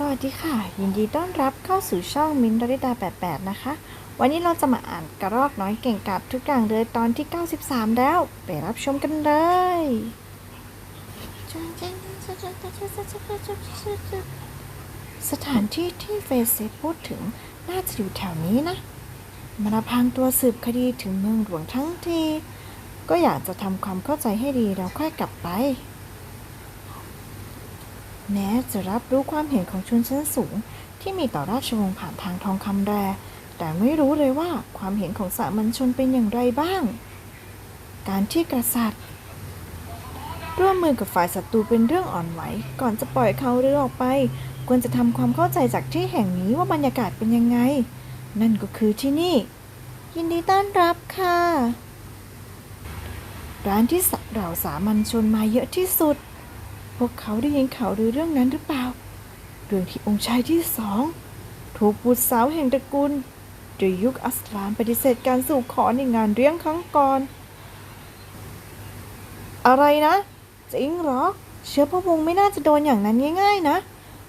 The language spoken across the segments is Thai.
สวัสดีค่ะ ยินดีต้อนรับเข้าสู่ช่องมินดาริดา88 นะคะ วันนี้เราจะมาอ่านกระรอกน้อยเก่งกาจทุกอย่างเลยตอนที่ 93 แล้ว ไปรับชมกันเลยสถานที่ที่เฟซเซพูดถึงน่าจะอยู่แถวนี้นะมาพรางตัวสืบคดีถึงเมืองหลวงทั้งที ก็อยากจะทำความเข้าใจให้ดีแล้วค่อยกลับไป แม้จะรับรู้ความเห็นของชนชั้นสูง ที่มีต่อราชวงศ์ผ่านทางทองคำแร แต่ไม่รู้เลยว่าความเห็นของสามัญชนเป็นอย่างไรบ้าง การที่กษัตริย์ ร่วมมือกับฝ่ายศัตรูเป็นเรื่องอ่อนไหว ก่อนจะปล่อยเขาเรือออกไป ควรจะทำความเข้าใจจากที่แห่งนี้ว่าบรรยากาศเป็นยังไง นั่นก็คือที่นี่ ยินดีต้อนรับค่ะ ร้านที่เราสามัญชนมาเยอะที่สุด พวกเขาได้ยินข่าวหรือเรื่องนั้นหรือเปล่า เรื่องที่องค์ชายที่สอง ถูกบุตรสาวแห่งตระกูลดยุคอัสลามปฏิเสธการสู่ขอในงานเลี้ยงครั้งก่อน อะไรนะ จริงหรอ เชื้อพระวงศ์ไม่น่าจะโดนอย่างนั้นง่าย ๆ นะ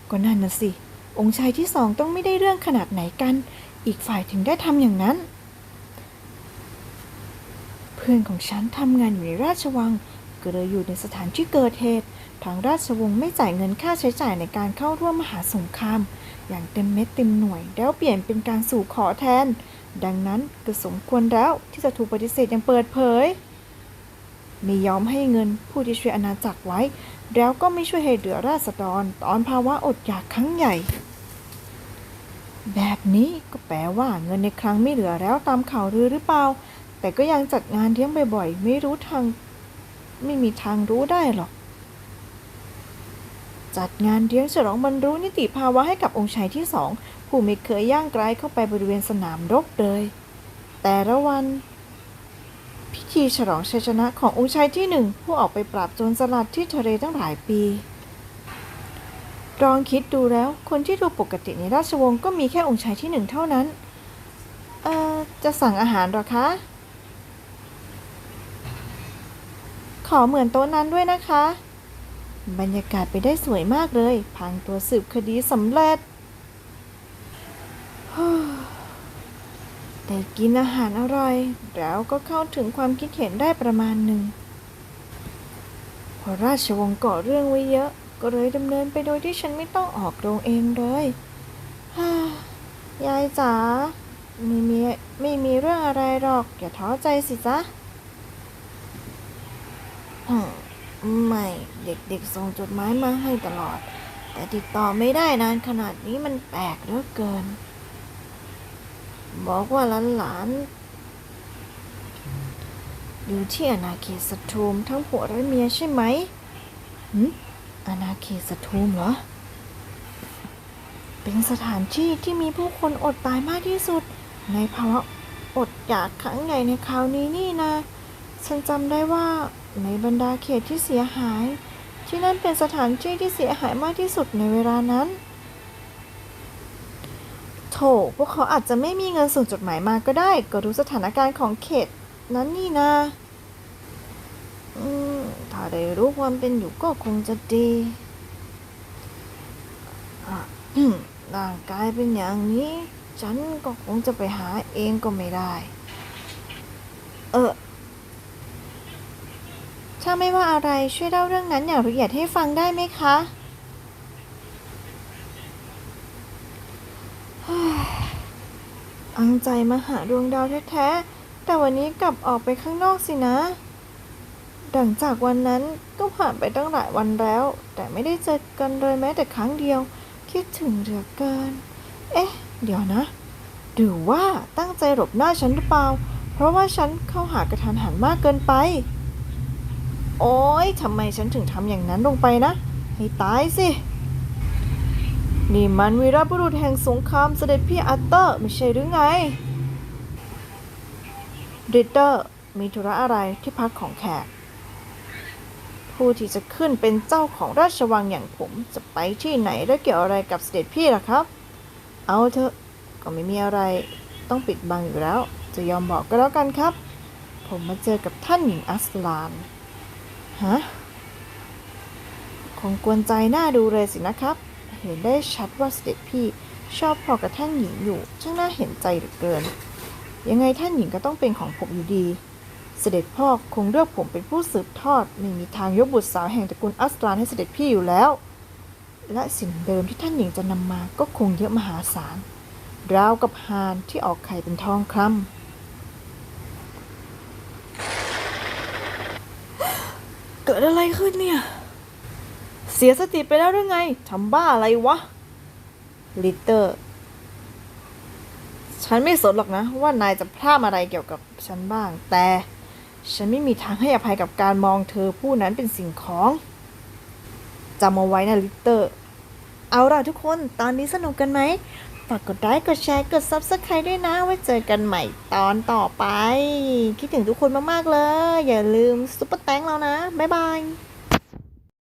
ก็นั่นน่ะสิ องค์ชายที่สองต้องไม่ได้เรื่องขนาดไหนกัน อีกฝ่ายถึงได้ทำอย่างนั้น เพื่อนของฉันทำงานอยู่ในราชวัง ก็เลยอยู่ในสถานที่เกิดเหตุ ทางราชวงศ์ไม่จ่ายเงินค่าใช้จ่ายในการเข้าร่วมมหาสงคราม อย่างเต็มเม็ดเต็มหน่วย แล้วเปลี่ยนเป็นการสู่ขอแทน ดังนั้นก็สมควรแล้วที่จะถูกปฏิเสธอย่างเปิดเผย ไม่ยอมให้เงินผู้ที่ช่วยอาณาจักรไว้ แล้วก็ไม่ช่วยให้เหลือราษฎร ตอนภาวะอดอยากครั้งใหญ่ แบบนี้ก็แปลว่าเงินในครั้งไม่เหลือแล้วตามข่าวลือหรือเปล่า แต่ก็ยังจัดงานเลี้ยงบ่อยๆ ไม่รู้ทาง ไม่มีทางรู้ได้หรอก จัดงานเลี้ยงฉลองบรรลุนิติภาวะให้กับองค์ชายที่สองผู้ไม่เคยย่างไกลเข้าไปบริเวณสนามรบเลย แต่ละวัน พิธีฉลองชัยชนะขององค์ชายที่หนึ่งผู้ออกไปปราบโจรสลัดที่ทะเลตั้งหลายปีลองคิดดูแล้วคนที่ดูปกติในราชวงศ์ก็มีแค่องค์ชายที่หนึ่งเท่านั้น เอ่อ จะสั่งอาหารหรอคะ ขอเหมือนโต๊ะนั้นด้วยนะคะ บรรยากาศไปได้สวยมากเลยพังตัวสืบคดีสำเร็จ ได้กินอาหารอร่อย แล้วก็เข้าถึงความคิดเห็นได้ประมาณหนึ่งพอราชวงศ์ก่อเรื่องไว้เยอะ ก็เลยดำเนินไปโดยที่ฉันไม่ต้องออกโรงเองเลยยายจ๋าไม่มีไม่มีเรื่องอะไรหรอก อย่าท้อใจสิจ๊ะ ไม่เด็กๆส่งจดหมายมาให้ตลอด แต่ติดต่อไม่ได้นานขนาดนี้มันแปลกเหลือเกิน บอกว่าหลานๆอยู่ที่อาณาเขตสตูมทั้งผัวและเมียใช่ไหมหืมอาณาเขตสตูมเหรอ เป็นสถานที่ที่มีผู้คนอดตายมากที่สุด ในภาวะอดอยากครั้งใหญ่ในคราวนี้นี่นะ ฉันจำได้ว่า ในบรรดาเขตที่เสียหาย ที่นั่นเป็นสถานที่ที่เสียหายมากที่สุดในเวลานั้น โถพวกเขาอาจจะไม่มีเงินส่งจดหมายมาก็ได้ ก็รู้สถานการณ์ของเขตนั้นนี่นะถ้าได้รู้ความเป็นอยู่ก็คงจะดีร่างกายเป็นอย่างนี้ ฉันก็คงจะไปหาเองก็ไม่ได้ เออ ถ้าไม่ว่าอะไรช่วยเล่าเรื่องนั้นอย่างละเอียดให้ฟังได้ไหมคะเฮ้ยอังใจมาหาดวงดาวแท้ๆ แต่วันนี้กลับออกไปข้างนอกสินะดังจากวันนั้นก็ผ่านไปตั้งหลายวันแล้ว แต่ไม่ได้เจอกันเลยแม้แต่ครั้งเดียว คิดถึงเหลือเกิน เอ๊ะ เดี๋ยวนะ หรือว่าตั้งใจหลบหน้าฉันหรือเปล่า เพราะว่าฉันเข้าหากระทันหันมากเกินไป โอ๊ยทำไมฉันถึงทำอย่างนั้นลงไปนะ ให้ตายสิ นี่มันวีรบุรุษแห่งสงครามเสด็จพี่อัตเตอร์ไม่ใช่หรือไงริเตอร์มีธุระอะไรที่พักของแขก ผู้ที่จะขึ้นเป็นเจ้าของราชวังอย่างผมจะไปที่ไหนและเกี่ยวอะไรกับเสด็จพี่ล่ะครับ เอาเถอะก็ไม่มีอะไรต้องปิดบังอยู่แล้ว จะยอมบอกก็แล้วกันครับ ผมมาเจอกับท่านหญิงอัสลาน ฮะคงกวนใจน้าดูเลยสินะครับ เห็นได้ชัดว่าเสด็จพี่ชอบพอกับท่านหญิงอยู่ช่างน่าเห็นใจเหลือเกิน ยังไงท่านหญิงก็ต้องเป็นของผมอยู่ดี เสด็จพ่อคงเลือกผมเป็นผู้สืบทอดไม่มีทางยกบุตรสาวแห่งตระกูลอัสลานให้เสด็จพี่อยู่แล้ว และสิ่งเดิมที่ท่านหญิงจะนำมาก็คงเยอะมหาศาลราวกับฮานที่ออกไข่เป็นทองคำ เกิดอะไรขึ้นเนี่ย เสียสติไปแล้วหรือไงทำบ้าอะไรวะ ลิตเตอร์ ฉันไม่สนหรอกนะ ว่านายจะพลาดอะไรเกี่ยวกับฉันบ้าง แต่ฉันไม่มีทางให้อภัยกับการมองเธอผู้นั้นเป็นสิ่งของจำเอาไว้นะลิตเตอร์ เอาล่ะทุกคน ตอนนี้สนุกกันไหม ฝากกดไลค์กดแชร์กด Subscribe ด้วยนะ ไว้เจอกันใหม่ตอนต่อไป คิดถึงทุกคนมาก ๆ เลย อย่าลืมซุปเปอร์แตงเรานะ บ๊ายบาย